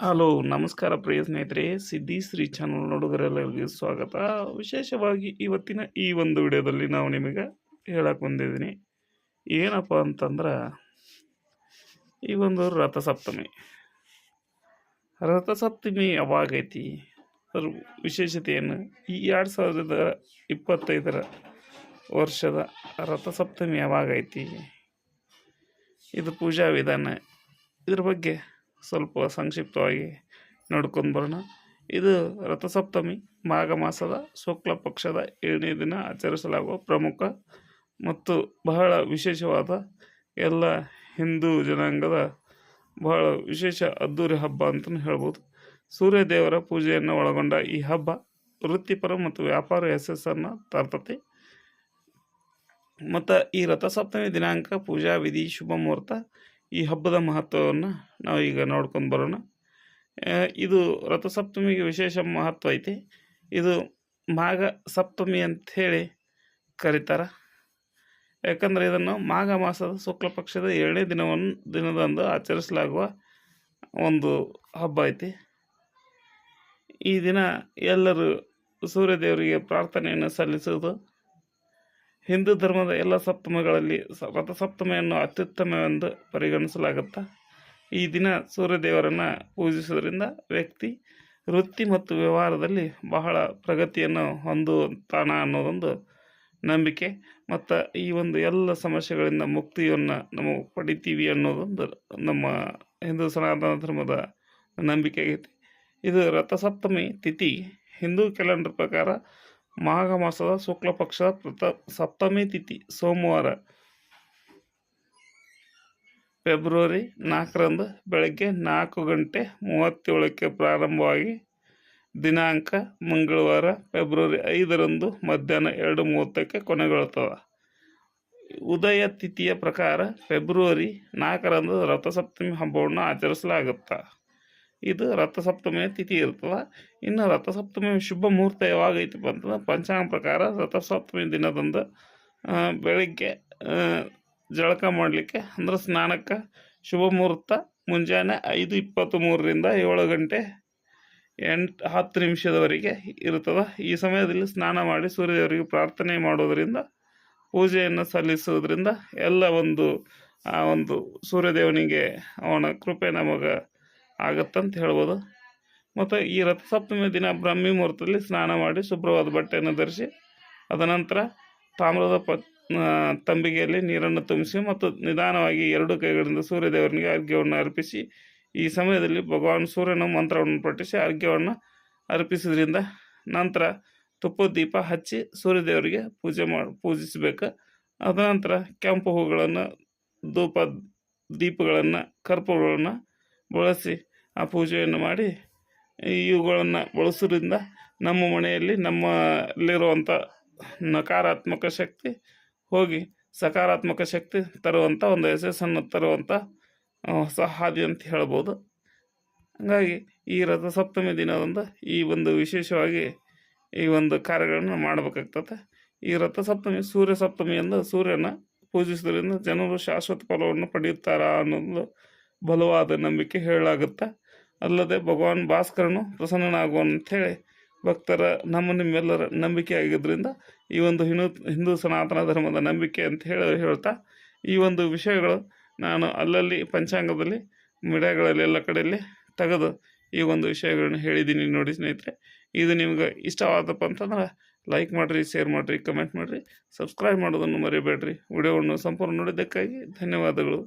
Hello, ನಮಸ್ಕಾರ ಪ್ರಿಯ ಸ್ನೇಹಿತರೆ. ಸಿದ್ಧಿ ಶ್ರೀ ಚಾನಲ್ ನೋಡುಗರೆಲ್ಲರಿಗೂ ಸ್ವಾಗತ. ವಿಶೇಷವಾಗಿ ಇವತ್ತಿನ ಈ ಒಂದು ವಿಡಿಯೋದಲ್ಲಿ ನಾವು ನಿಮಗೆ ಹೇಳಕ್ಕೆ ಬಂದಿದ್ದೀನಿ. ಏನಪ್ಪ ಅಂತಂದ್ರೆ, ಈ ಒಂದು ರಥಸಪ್ತಮಿ. ರಥಸಪ್ತಮಿ ಯಾವಾಗೈತಿ? ಅದ್ರ ವಿಶೇಷತೆ ಏನು ಈ ಎರಡು ಸಾವಿರದ ಇಪ್ಪತ್ತೈದರ ವರ್ಷದ ರಥಸಪ್ತಮಿ ಯಾವಾಗೈತಿ? ಇದು ಪೂಜಾ ವಿಧಾನ. ಇದ್ರ ಬಗ್ಗೆ ಸ್ವಲ್ಪ ಸಂಕ್ಷಿಪ್ತವಾಗಿ ನೋಡ್ಕೊಂಡು ಬರೋಣ. ಇದು ರಥಸಪ್ತಮಿ, ಮಾಘ ಮಾಸದ ಶುಕ್ಲ ಪಕ್ಷದ ಏಳನೇ ದಿನ ಆಚರಿಸಲಾಗುವ ಪ್ರಮುಖ ಮತ್ತು ಬಹಳ ವಿಶೇಷವಾದ ಎಲ್ಲ ಹಿಂದೂ ಜನಾಂಗದ ಬಹಳ ವಿಶೇಷ ಅದ್ದೂರಿ ಹಬ್ಬ ಅಂತಲೂ ಹೇಳ್ಬೋದು. ಸೂರ್ಯ ದೇವರ ಪೂಜೆಯನ್ನು ಒಳಗೊಂಡ ಈ ಹಬ್ಬ ವೃತ್ತಿಪರ ಮತ್ತು ವ್ಯಾಪಾರ ಯಶಸ್ಸನ್ನು ತರ್ತತೆ. ಮತ್ತು ಈ ರಥಸಪ್ತಮಿ ದಿನಾಂಕ ಪೂಜಾ ವಿಧಿ ಶುಭ ಮುಹೂರ್ತ ಈ ಹಬ್ಬದ ಮಹತ್ವವನ್ನು ನಾವು ಈಗ ನೋಡ್ಕೊಂಡು ಬರೋಣ. ಇದು ರಥಸಪ್ತಮಿಗೆ ವಿಶೇಷ ಮಹತ್ವ ಐತಿ. ಇದು ಮಾಘ ಸಪ್ತಮಿ ಅಂಥೇಳಿ ಕರೀತಾರೆ. ಯಾಕಂದರೆ ಇದನ್ನು ಮಾಘ ಮಾಸದ ಶುಕ್ಲ ಪಕ್ಷದ ಏಳನೇ ದಿನವನ್ನು ದಿನದಂದು ಆಚರಿಸಲಾಗುವ ಒಂದು ಹಬ್ಬ ಐತಿ. ಈ ದಿನ ಎಲ್ಲರೂ ಸೂರ್ಯದೇವರಿಗೆ ಪ್ರಾರ್ಥನೆಯನ್ನು ಸಲ್ಲಿಸುವುದು ಹಿಂದೂ ಧರ್ಮದ ಎಲ್ಲ ಸಪ್ತಮಗಳಲ್ಲಿ ರಥಸಪ್ತಮಿಯನ್ನು ಅತ್ಯುತ್ತಮವೆಂದು ಪರಿಗಣಿಸಲಾಗುತ್ತೆ, ಈ ದಿನ ಸೂರ್ಯದೇವರನ್ನು ಪೂಜಿಸುವುದರಿಂದ ವ್ಯಕ್ತಿ ವೃತ್ತಿ ಮತ್ತು ವ್ಯವಹಾರದಲ್ಲಿ ಬಹಳ ಪ್ರಗತಿಯನ್ನು ಹೊಂದುತ್ತಾನ ಅನ್ನೋದೊಂದು ನಂಬಿಕೆ. ಮತ್ತು ಈ ಒಂದು ಎಲ್ಲ ಸಮಸ್ಯೆಗಳಿಂದ ಮುಕ್ತಿಯನ್ನು ನಾವು ಪಡಿತೀವಿ ಅನ್ನೋದೊಂದು ನಮ್ಮ ಹಿಂದೂ ಸನಾತನ ಧರ್ಮದ ನಂಬಿಕೆ ಆಗೈತಿ. ಇದು ರಥಸಪ್ತಮಿ ತಿಥಿ. ಹಿಂದೂ ಕ್ಯಾಲೆಂಡರ್ ಪ್ರಕಾರ ಮಾಘ ಮಾಸದ ಶುಕ್ಲ ಪಕ್ಷದ ಸಪ್ತಮಿ ತಿಥಿ, ಸೋಮವಾರ, ಫೆಬ್ರವರಿ ನಾಲ್ಕರಂದು ಬೆಳಗ್ಗೆ ನಾಲ್ಕು ಗಂಟೆ ಮೂವತ್ತೇಳಕ್ಕೆ ಪ್ರಾರಂಭವಾಗಿ ದಿನಾಂಕ ಮಂಗಳವಾರ, ಫೆಬ್ರವರಿ ಐದರಂದು ಮಧ್ಯಾಹ್ನ ಎರಡು ಮೂವತ್ತಕ್ಕೆ ಕೊನೆಗೊಳ್ಳುತ್ತದೆ. ಉದಯ ತಿಥಿಯ ಪ್ರಕಾರ ಫೆಬ್ರವರಿ ನಾಲ್ಕರಂದು ರಥಸಪ್ತಮಿ ಹಬ್ಬವನ್ನು ಆಚರಿಸಲಾಗುತ್ತೆ? ಇದು ರಥಸಪ್ತಮಿಯ ತಿಥಿ ಇರ್ತದೆ. ಇನ್ನು ರಥಸಪ್ತಮಿ ಶುಭ ಮುಹೂರ್ತ ಯಾವಾಗ ಐತಪ್ಪ ಅಂತಂದ್ರೆ ಪಂಚಾಂಗ ಪ್ರಕಾರ ರಥಸಪ್ತಮಿ ದಿನದಂದು ಬೆಳಗ್ಗೆ ಬೆಳಿಗ್ಗೆ ಜಳಕ ಮಾಡಲಿಕ್ಕೆ ಅಂದ್ರೆ ಸ್ನಾನಕ್ಕೆ ಶುಭ ಮುಹೂರ್ತ ಮುಂಜಾನೆ ಐದು ಇಪ್ಪತ್ತು ಮೂರರಿಂದ ಏಳು ಗಂಟೆ ಎಂಟು, ಹತ್ತು ನಿಮಿಷದವರೆಗೆ ಇರ್ತದೆ. ಈ ಸಮಯದಲ್ಲಿ ಸ್ನಾನ ಮಾಡಿ ಸೂರ್ಯದೇವರಿಗೆ ಪ್ರಾರ್ಥನೆ ಮಾಡೋದರಿಂದ, ಪೂಜೆಯನ್ನು ಸಲ್ಲಿಸೋದ್ರಿಂದ ಎಲ್ಲ ಒಂದು, ಆ ಒಂದು ಸೂರ್ಯದೇವನಿಗೆ ಅವನ ಕೃಪೆ ನಮಗೆ ಆಗತ್ತಂತ ಹೇಳ್ಬೋದು. ಮತ್ತು ಈ ರಥಸಪ್ತಮಿ ದಿನ ಬ್ರಹ್ಮಿ ಮುಹೂರ್ತದಲ್ಲಿ ಸ್ನಾನ ಮಾಡಿ ಶುಭ್ರವಾದ ಬಟ್ಟೆಯನ್ನು ಧರಿಸಿ ಅದನಂತರ ತಾಮ್ರದ ಪ ತಂಬಿಗೆಯಲ್ಲಿ ನೀರನ್ನು ತುಂಬಿಸಿ ಮತ್ತು ನಿಧಾನವಾಗಿ ಎರಡು ಕೈಗಳಿಂದ ಸೂರ್ಯದೇವರಿಗೆ ಅರ್ಘ್ಯವನ್ನು ಅರ್ಪಿಸಿ, ಈ ಸಮಯದಲ್ಲಿ ಭಗವಾನ್ ಸೂರ್ಯನ ಮಂತ್ರವನ್ನು ಪಠಿಸಿ ಅರ್ಘ್ಯವನ್ನು ಅರ್ಪಿಸೋದ್ರಿಂದ ನಂತರ ತುಪ್ಪದ ದೀಪ ಹಚ್ಚಿ ಸೂರ್ಯದೇವರಿಗೆ ಪೂಜೆ ಮಾಡಿ ಪೂಜಿಸಬೇಕು. ಅದನಂತರ ಕೆಂಪು ಹೂಗಳನ್ನು, ಧೂಪ ದೀಪಗಳನ್ನು, ಕರ್ಪೂರಗಳನ್ನು ಬಳಸಿ ಆ ಪೂಜೆಯನ್ನು ಮಾಡಿ ಇವುಗಳನ್ನು ಬಳಸೋದ್ರಿಂದ ನಮ್ಮ ಮನೆಯಲ್ಲಿ ನಮ್ಮಲ್ಲಿರುವಂಥ ನಕಾರಾತ್ಮಕ ಶಕ್ತಿ ಹೋಗಿ ಸಕಾರಾತ್ಮಕ ಶಕ್ತಿ ತರುವಂಥ ಒಂದು ಯಶಸ್ಸನ್ನು ತರುವಂಥ ಹೊಸ ಹಾದಿ ಅಂತ ಹೇಳ್ಬೋದು. ಹಾಗಾಗಿ ಈ ರಥಸಪ್ತಮಿ ದಿನದಂದು ಈ ಒಂದು ವಿಶೇಷವಾಗಿ ಈ ಒಂದು ಕಾರ್ಯಗಳನ್ನು ಮಾಡಬೇಕಾಗ್ತದೆ. ಈ ರಥಸಪ್ತಮಿ ಸೂರ್ಯ ಸಪ್ತಮಿಯಿಂದ ಸೂರ್ಯನ ಪೂಜಿಸೋದ್ರಿಂದ ಜನರು ಶಾಶ್ವತ ಫಲವನ್ನು ಪಡೆಯುತ್ತಾರ ಅನ್ನೋದು ಬಲವಾದ ನಂಬಿಕೆ ಹೇಳಲಾಗುತ್ತೆ? ಅಲ್ಲದೆ ಭಗವಾನ್ ಭಾಸ್ಕರನು ಪ್ರಸನ್ನನಾಗುವಂಥೇಳಿ ಭಕ್ತರ ನಮ್ಮ ನಿಮ್ಮೆಲ್ಲರ ನಂಬಿಕೆ ಆಗಿದ್ದರಿಂದ ಈ ಒಂದು ಹಿಂದೂ ಹಿಂದೂ ಸನಾತನ ಧರ್ಮದ ನಂಬಿಕೆ ಅಂತ ಹೇಳಿ ಹೇಳ್ತಾ, ಈ ಒಂದು ವಿಷಯಗಳು ನಾನು ಅಲ್ಲಲ್ಲಿ ಪಂಚಾಂಗದಲ್ಲಿ ಮೀಡಿಯಾಗಳಲ್ಲಿ ಎಲ್ಲ ಕಡೆಯಲ್ಲಿ ತೆಗೆದು ಈ ಒಂದು ವಿಷಯಗಳನ್ನು ಹೇಳಿದ್ದೀನಿ ನೋಡಿ ಸ್ನೇಹಿತರೆ. ಇದು ನಿಮ್ಗೆ ಇಷ್ಟವಾದಪ್ಪ ಅಂತಂದ್ರೆ ಲೈಕ್ ಮಾಡಿರಿ ಶೇರ್ ಮಾಡಿರಿ ಕಮೆಂಟ್ ಮಾಡಿರಿ ಸಬ್ಸ್ಕ್ರೈಬ್ ಮಾಡೋದನ್ನು ಮರಿಬೇಡ್ರಿ. ವಿಡಿಯೋವನ್ನು ಸಂಪೂರ್ಣ ನೋಡಿದ್ದಕ್ಕಾಗಿ ಧನ್ಯವಾದಗಳು.